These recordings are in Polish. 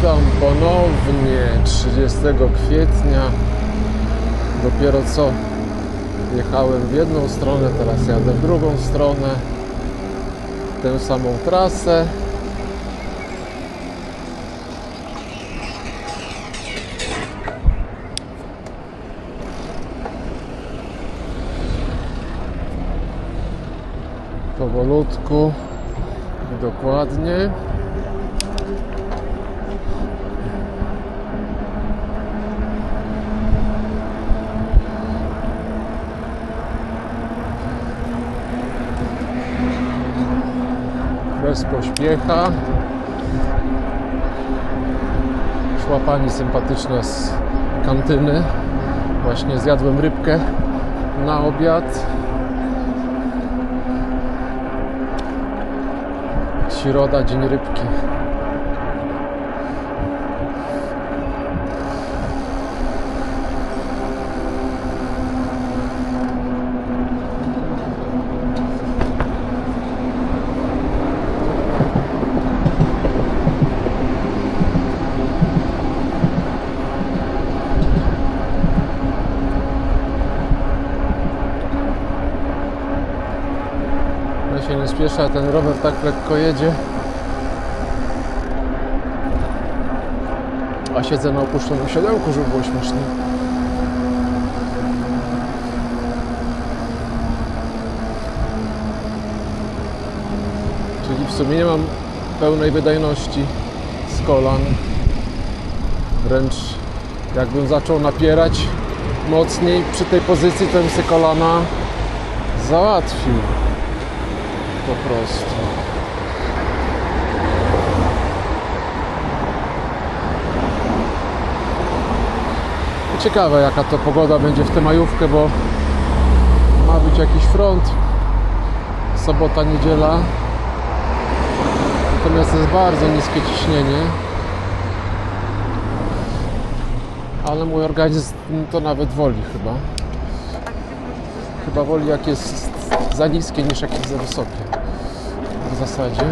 Witam ponownie 30 kwietnia. Dopiero co jechałem w jedną stronę, teraz jadę w drugą stronę. Tę samą trasę. Powolutku i dokładnie. Bez pośpiecha. Szła pani sympatyczna z kantyny. Właśnie zjadłem rybkę na obiad. Środa, dzień rybki. Spieszę, a ten rower tak lekko jedzie. A siedzę na opuszczonym siodełku, żeby było śmiesznie. Czyli w sumie nie mam pełnej wydajności z kolan. Wręcz jakbym zaczął napierać mocniej przy tej pozycji, to bym sobie kolana załatwił po prostu. Ciekawe jaka to pogoda będzie w tę majówkę, bo ma być jakiś front. Sobota, niedziela. Natomiast jest bardzo niskie ciśnienie. Ale mój organizm to nawet woli chyba. Chyba woli jak jest za niskie niż jak jest za wysokie. Zasadzie.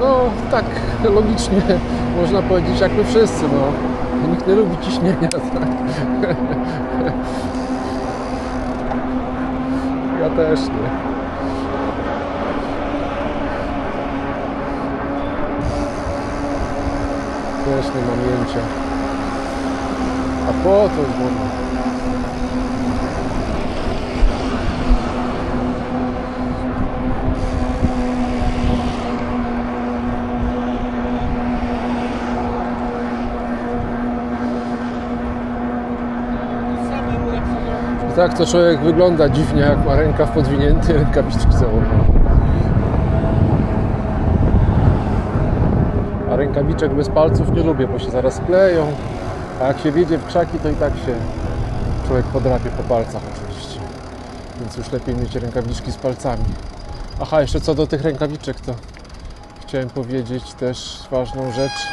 No tak logicznie można powiedzieć jak my wszyscy, no. Nikt nie lubi ciśnienia, tak? Ja też nie. Też nie mam jęcia. A po to już tak to człowiek wygląda dziwnie, jak ma rękaw podwinięty, rękawiczki założone. A rękawiczek bez palców nie lubię, bo się zaraz kleją. A jak się wiedzie w krzaki, to i tak się człowiek podrapie po palcach oczywiście. Więc już lepiej mieć rękawiczki z palcami. Aha, jeszcze co do tych rękawiczek, to chciałem powiedzieć też ważną rzecz,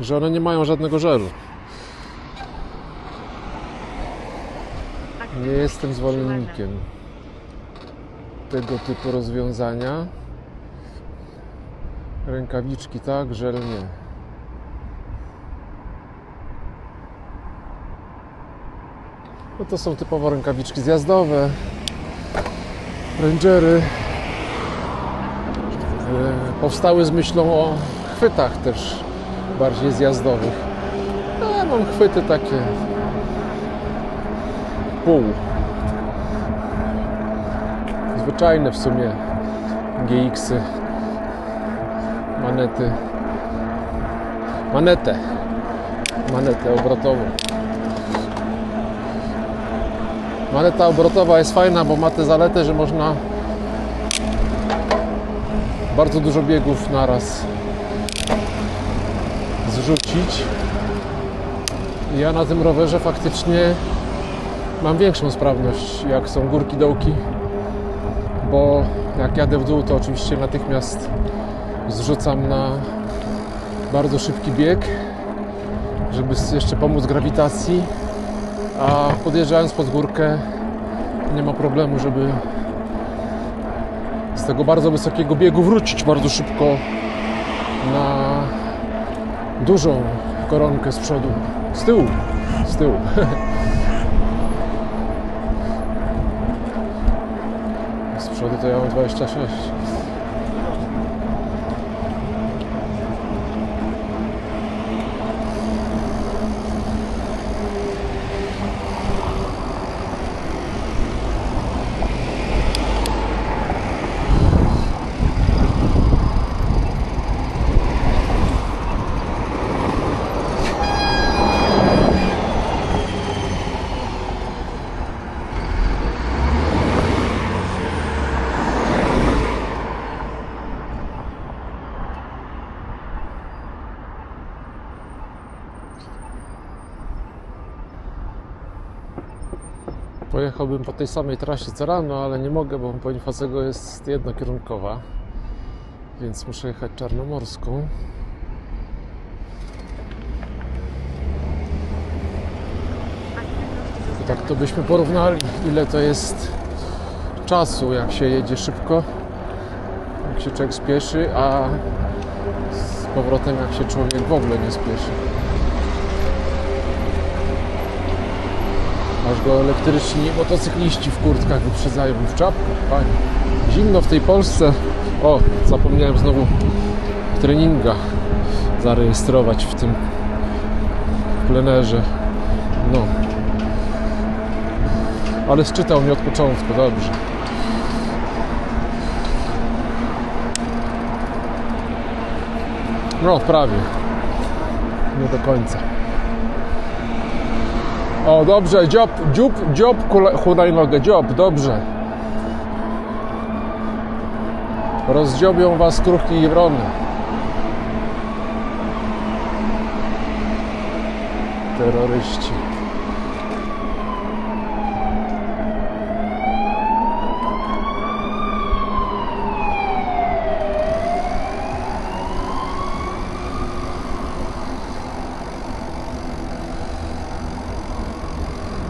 że one nie mają żadnego żelu. Nie jestem zwolennikiem tego typu rozwiązania. Rękawiczki tak, żel nie. No to są typowo rękawiczki zjazdowe, rangery. E, Powstały z myślą o chwytach też bardziej zjazdowych. Ja mam chwyty takie pół. Zwyczajne w sumie GX-y. Manety. Manetę. Manetę obrotową. Maneta obrotowa jest fajna, bo ma tę zaletę, że można bardzo dużo biegów naraz zrzucić. Ja na tym rowerze faktycznie mam większą sprawność, jak są górki, dołki, bo jak jadę w dół, to oczywiście natychmiast zrzucam na bardzo szybki bieg, żeby jeszcze pomóc grawitacji, a podjeżdżając pod górkę nie ma problemu, żeby z tego bardzo wysokiego biegu wrócić bardzo szybko na dużą koronkę z przodu, z tyłu, z tyłu. Z przodu to ja mam 26. Pojechałbym po tej samej trasie co rano, ale nie mogę, bo po jest jednokierunkowa, więc muszę jechać czarnomorską. Tak to byśmy porównali, ile to jest czasu, jak się jedzie szybko, jak się człowiek spieszy, a z powrotem jak się człowiek w ogóle nie spieszy. Aż go elektryczni motocykliści w kurtkach wyprzedzają w czapkach, panie. Zimno w tej Polsce. O, zapomniałem znowu treninga zarejestrować w tym plenerze. No. Ale sczytał mnie od początku, dobrze. No, prawie. Nie do końca. O, dobrze, dziób, dziób, dziób, hulajnogę, dziób, dobrze. Rozdziobią was kruchki i wrony. Terroryści.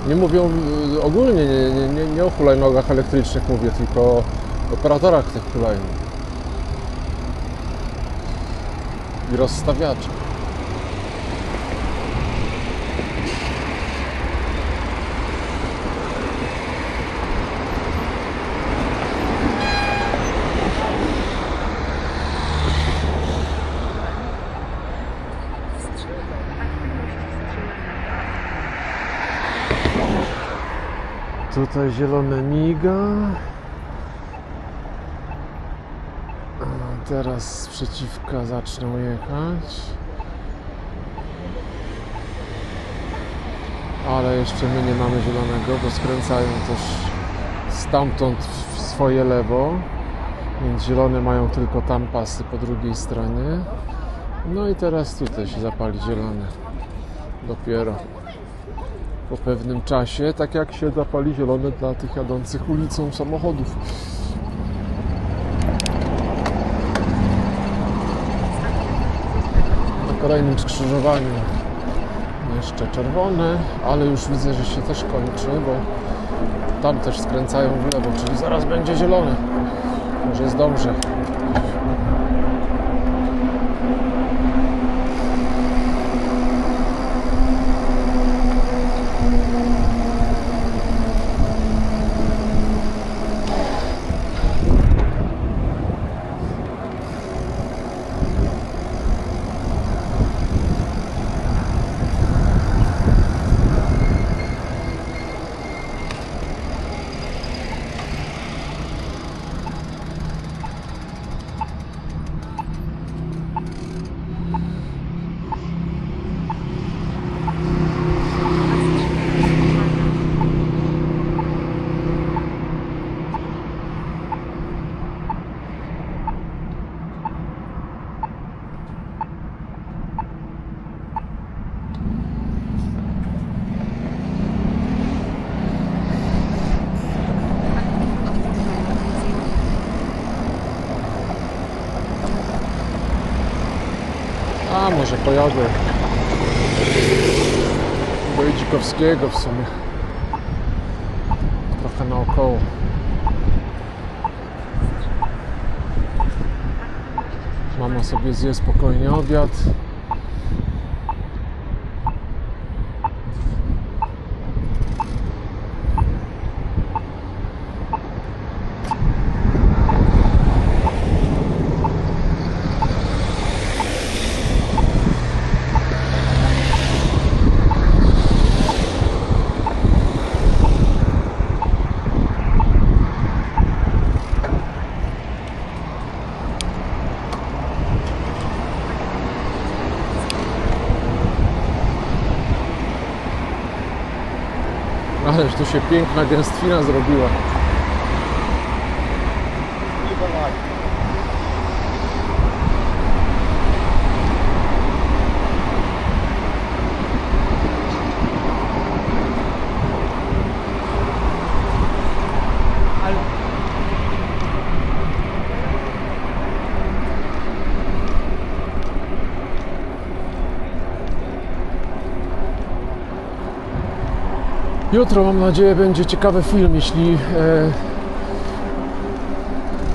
Nie mówią y, ogólnie, nie, nie, nie, nie o hulajnogach elektrycznych mówię, tylko o operatorach tych hulajnóg. I rozstawiaczach. Tutaj zielone miga. Teraz z przeciwka zaczną jechać. Ale jeszcze my nie mamy zielonego, bo skręcają też stamtąd w swoje lewo. Więc zielone mają tylko tam pasy po drugiej stronie. No i teraz tutaj się zapali zielone. Dopiero po pewnym czasie, tak jak się zapali zielone dla tych jadących ulicą samochodów. Na kolejnym skrzyżowaniu jeszcze czerwone, ale już widzę, że się też kończy, bo tam też skręcają w lewo, czyli zaraz będzie zielony. Może zdążę. A powiadek Wojdzikowskiego w sumie. Trochę naokoło. Mama sobie zje spokojnie obiad. Ależ tu się piękna gęstwina zrobiła. Jutro mam nadzieję będzie ciekawy film, jeśli e,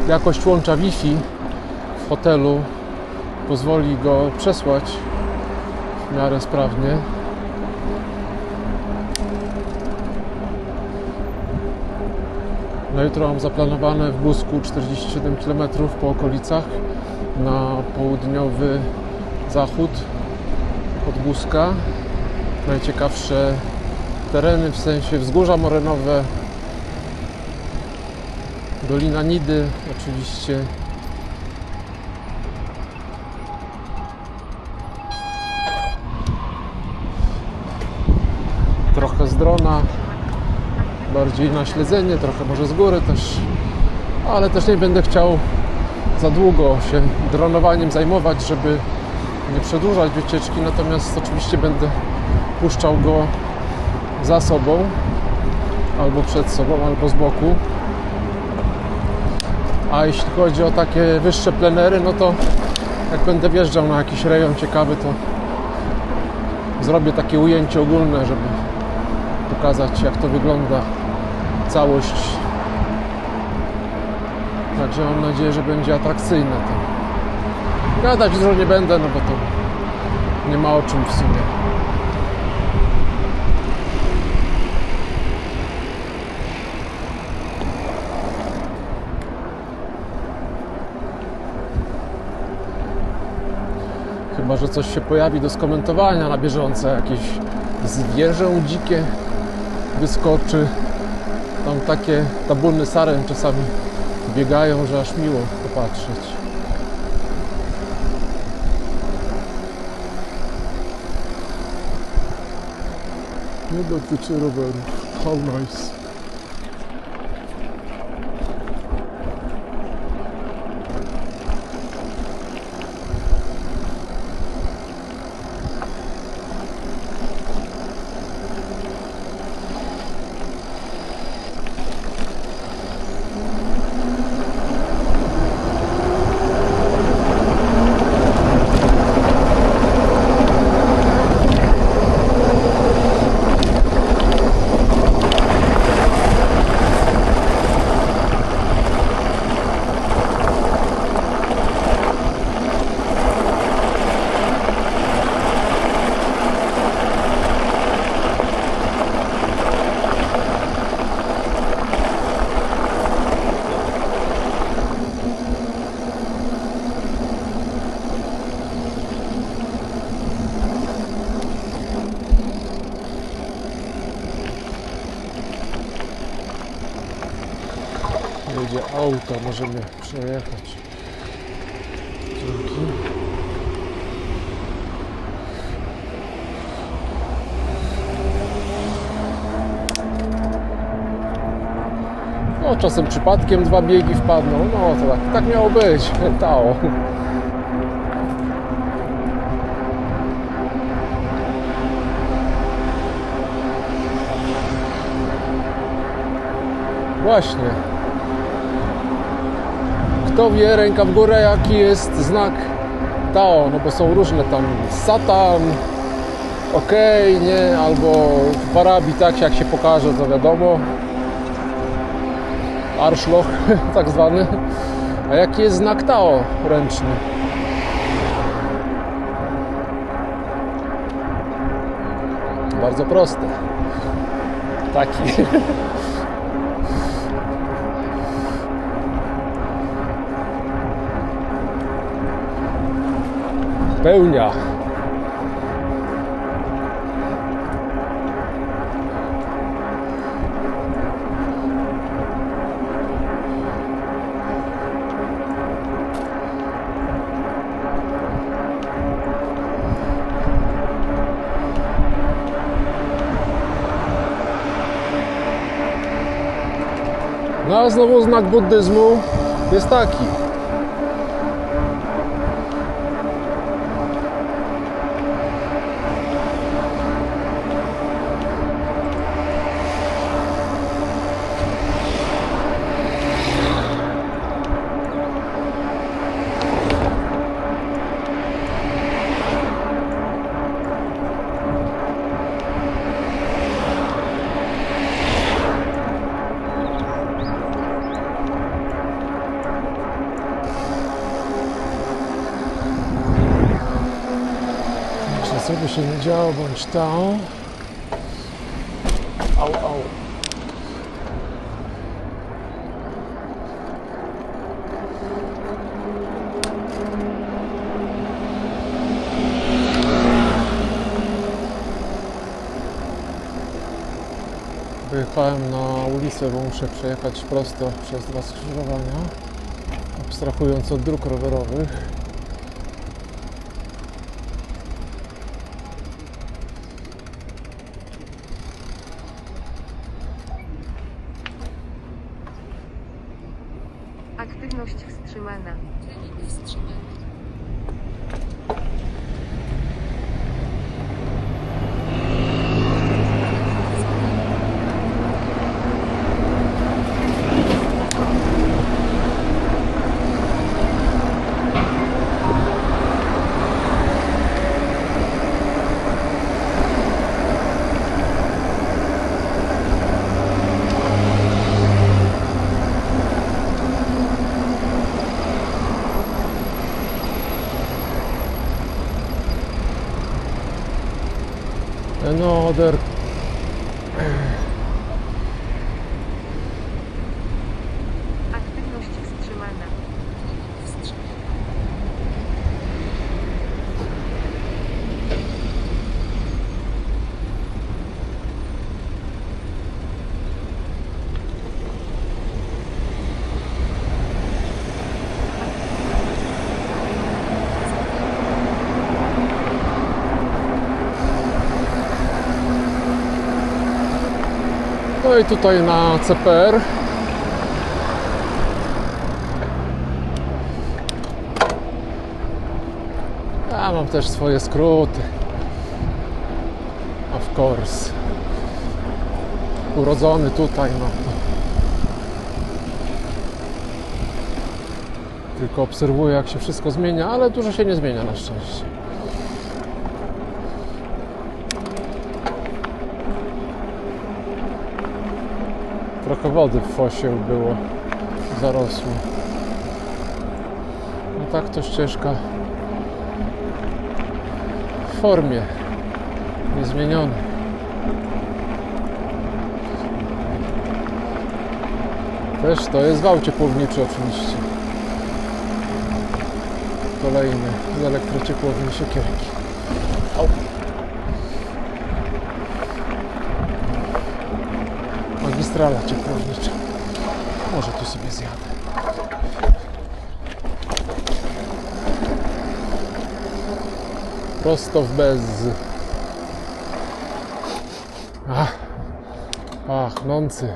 jakość łącza Wi-Fi w hotelu pozwoli go przesłać w miarę sprawnie. Na jutro mam zaplanowane w Busku 47 km po okolicach na południowy zachód od Buska. Najciekawsze tereny, w sensie wzgórza morenowe, Dolina Nidy oczywiście. Trochę z drona, bardziej na śledzenie, trochę może z góry też, ale też nie będę chciał za długo się dronowaniem zajmować, żeby nie przedłużać wycieczki, natomiast oczywiście będę puszczał go za sobą, albo przed sobą, albo z boku. A jeśli chodzi o takie wyższe plenery, no to jak będę wjeżdżał na jakiś rejon ciekawy, to zrobię takie ujęcie ogólne, żeby pokazać jak to wygląda całość. Także mam nadzieję, że będzie atrakcyjne to. Gadać dużo nie będę, no bo to nie ma o czym w sumie. Chyba, że coś się pojawi do skomentowania na bieżąco, jakieś zwierzę dzikie wyskoczy. Tam takie tabuny saren czasami biegają, że aż miło popatrzeć. Nie dotyczy rowerów. How nice. Auto, możemy przejechać. Dzięki. No, czasem przypadkiem dwa biegi wpadną. No, to tak, tak miało być. Tao. Właśnie. Piotrkowie, ręka w górę, jaki jest znak Tao, no bo są różne tam Satan, ok, nie, albo w Arabii tak jak się pokaże, to wiadomo. Arszloch tak zwany. A jaki jest znak Tao ręczny? Bardzo prosty, Taki. Pełnia. No a znowu znak buddyzmu jest taki. Myślę, co by się nie działo, bądź to. Au, au. Wyjechałem na ulicę, bo muszę przejechać prosto przez dwa skrzyżowania, abstrahując od dróg rowerowych. Aktywność wstrzymana. Another Aktywność wstrzymana. I tutaj na CPR Ja mam też swoje skróty. Of course. Urodzony tutaj, no. Tylko obserwuję, jak się wszystko zmienia, ale dużo się nie zmienia na szczęście. Trochę wody w fosie było zarosło. No tak to ścieżka w formie niezmienionej. Też to jest wał ciepłowniczy oczywiście. Kolejny z elektrociepłowni siekierki. Magistrala ciepłownicza. Może tu sobie zjadę. Prosto w bez. Ach, pachnący.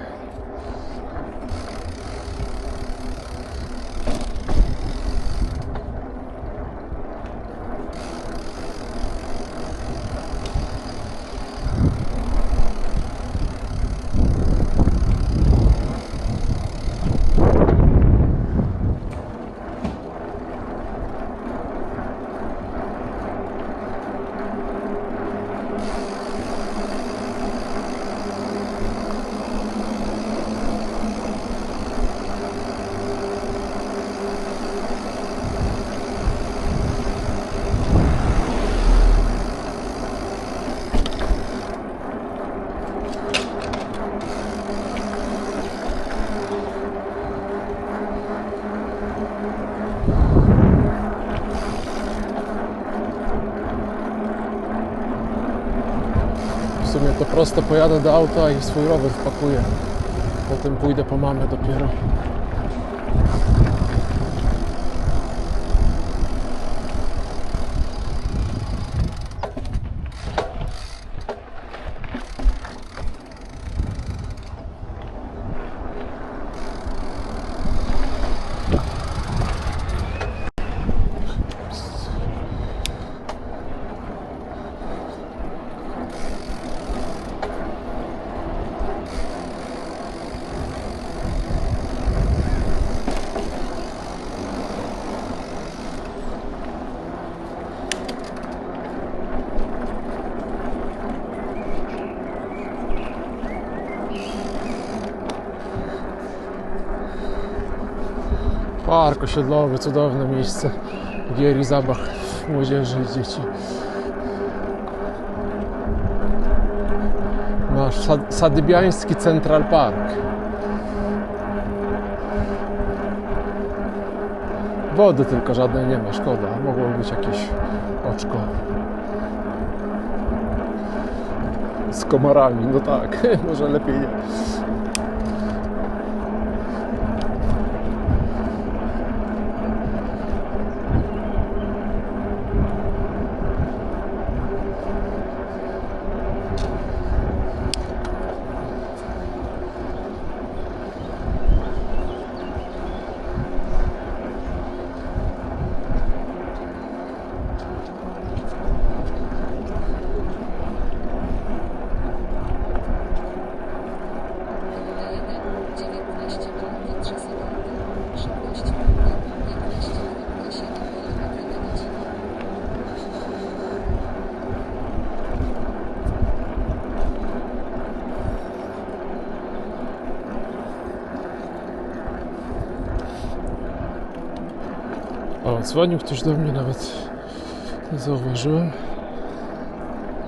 Prosto pojadę do auta i swój rower wpakuję. Potem pójdę po mamę dopiero. Park osiedlowy, cudowne miejsce gier i zabaw młodzieży i dzieci. Sad- Sadybiański Central Park. Wody tylko żadnej nie ma, szkoda. Mogło być jakieś oczko. Z komarami, no tak, może lepiej nie. Dzwonił ktoś do mnie, nawet nie zauważyłem.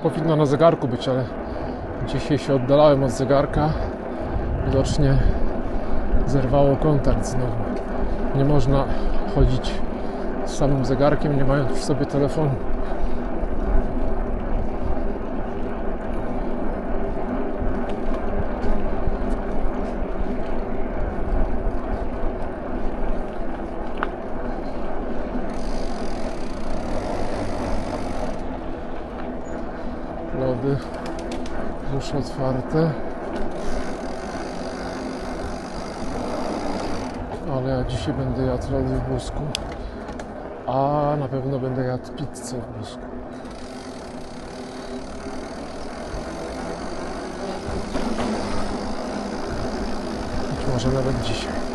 Powinno na zegarku być, ale dzisiaj się oddalałem od zegarka. Widocznie zerwało kontakt znowu. Nie można chodzić z samym zegarkiem, nie mając przy sobie telefonu. Lody już otwarte. Ale ja dzisiaj będę jadł lody w Busku. A na pewno będę jadł pizzę w Busku. Być może nawet dzisiaj.